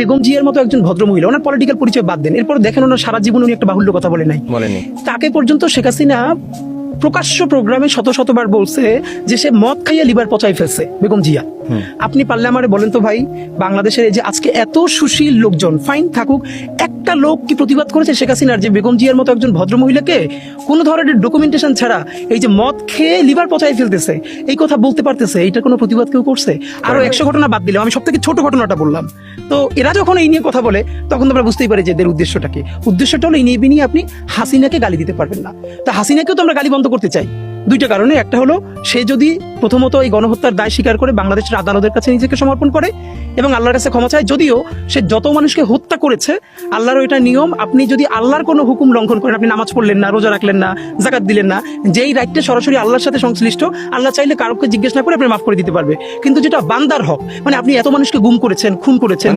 বেগম জিয়ার মতো একজন ভদ্র মহিলা ওনার পলিটিক্যাল পরিচয় বাদ দেন। এরপর দেখেন ওনার সারা জীবন উনি একটা বাহুল্য কথা বলে নাই। বলেনি তাকে পর্যন্ত শেখ হাসিনা প্রকাশ্য প্রোগ্রামে শত শতবার বলছে যে সে মদ খাইয়া লিভার পচাই ফেলছে বেগম জিয়া। আপনি পারলে আমারে বলেন তো ভাই বাংলাদেশের এই যে আজকে এত সুশীল লোকজন ফাইন থাকুক একটা লোক কি প্রতিবাদ করেছে শেখ হাসিনার যে বেগম জিয়ার মতো একজন ভদ্র মহিলাকে কোনো ধরনের ডকুমেন্টেশন ছাড়া এই যে মদ খেয়ে লিভার পচাই ফেলতেছে এই কথা বলতে পারতেছে এইটার কোনো প্রতিবাদ কেউ করছে? আরও একশো ঘটনা বাদ দিলাম আমি সব থেকে ছোট ঘটনাটা বললাম। তো এরা যখন এই নিয়ে কথা বলে তখন আমরা বুঝতেই পারি যে এদের উদ্দেশ্যটা কি। উদ্দেশ্যটা হলো এই নিয়ে নিয়ে আপনি হাসিনাকে গালি দিতে পারবেন না। তা হাসিনাকেও তো আমরা গালি বন্ধ করতে চাই। দুইটা কারণে। একটা হলো, সে যদি প্রথমত এই গণহত্যার দায় স্বীকার করে বাংলাদেশের আদালতের কাছে নিজেকে সমর্পণ করে এবং আল্লাহর কাছে ক্ষমা চায়, যদিও সে যত মানুষকে হত্যা করেছে, আল্লাহর এটা নিয়ম, আপনি যদি আল্লাহর কোনো হুকুম লঙ্ঘন করেন, আপনি নামাজ পড়লেন না, রোজা রাখলেন না জাকাত দিলেন না, যেই রাইটটা সরাসরি আল্লাহর সাথে সংশ্লিষ্ট, আল্লাহ চাইলে কারোকে জিজ্ঞেস না করে আপনি মাফ করে দিতে পারবে। কিন্তু যেটা বান্দার হক মানে আপনি এত মানুষকে গুম করেছেন, খুন করেছেন